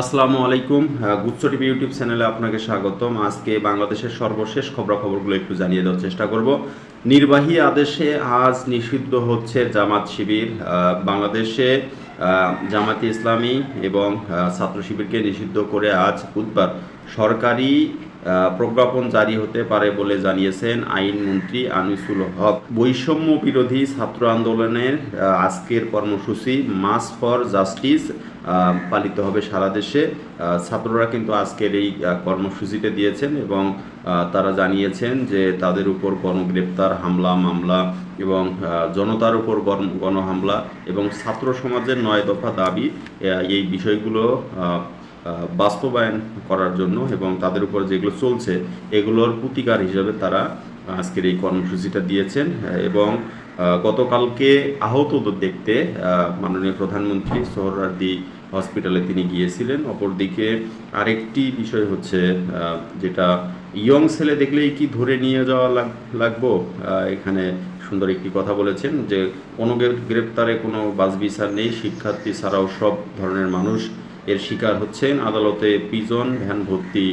আসসালামু আলাইকুম। গুচ্ছ টিভি ইউটিউব চ্যানেলে আপনাকে স্বাগতম। আজকে বাংলাদেশের সর্বশেষ খবরাখবরগুলো একটু জানিয়ে দেওয়ার চেষ্টা করব। নির্বাহী আদেশে আজ নিষিদ্ধ হচ্ছে জামাত শিবির। বাংলাদেশে জামাতে ইসলামী এবং ছাত্র শিবিরকে নিষিদ্ধ করে আজ বুধবার সরকারি প্রজ্ঞাপন জারি হতে পারে বলে জানিয়েছেন আইনমন্ত্রী আনিসুল হক। বৈষম্য বিরোধী ছাত্র আন্দোলনের আজকের কর্মসূচি মাস ফর জাস্টিস পালিত হবে সারা দেশে। ছাত্ররা কিন্তু আজকের এই কর্মসূচিতে দিয়েছেন এবং তারা জানিয়েছেন যে তাদের উপর গণগ্রেপ্তার হামলা, মামলা এবং জনতার উপর গণ- গণহামলা এবং ছাত্র সমাজের নয় দফা দাবি এই বিষয়গুলো বাস্তবায়ন করার জন্য এবং তাদের উপর যেগুলো চলছে, এগুলোর প্রতিকার হিসাবে তারা আজকের এই কর্মসূচিটা দিয়েছেন। এবং গতকালকে আহতদের দেখতে মাননীয় প্রধানমন্ত্রী সোহরার্দি হসপিটালে তিনি গিয়েছিলেন। অপরদিকে আরেকটি বিষয় হচ্ছে যেটা ইয়ং ছেলে দেখলেই কি ধরে নিয়ে যাওয়া লাগ- লাগবো? এখানে সুন্দর একটি কথা বলেছেন যে কোনো গ্রে- গ্রেপ্তারে কোনো বাস বিচার নেই, শিক্ষার্থী ছাড়াও সব ধরনের মানুষ এর শিকার হচ্ছেন আদালতে পিজন ভ্যান ভর্তি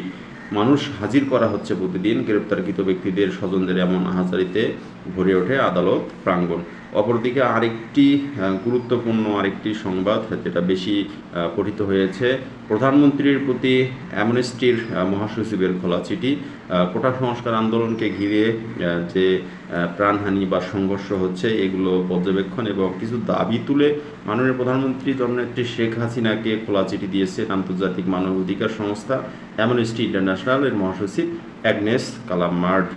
মানুষ হাজির করা হচ্ছে প্রতিদিন, গ্রেপ্তারকৃত ব্যক্তিদের স্বজনদের এমন আহাজারিতে ভরে ওঠে আদালত প্রাঙ্গণ। অপরদিকে আরেকটি গুরুত্বপূর্ণ আরেকটি সংবাদ যেটা বেশি পঠিত হয়েছে। প্রধানমন্ত্রীর প্রতি অ্যামনেস্টির মহাসচিবের খোলা চিঠি। কোটা সংস্কার আন্দোলনকে ঘিরে যে প্রাণহানি বা সংঘর্ষ হচ্ছে, এগুলো পর্যবেক্ষণ এবং কিছু দাবি তুলে মাননীয় প্রধানমন্ত্রী জননেত্রী শেখ হাসিনাকে খোলা চিঠি দিয়েছেন আন্তর্জাতিক মানবাধিকার সংস্থা অ্যামনেস্টি ইন্টারন্যাশনাল এর মহাসচিব অ্যাগনেস কালাম কালামার্ড।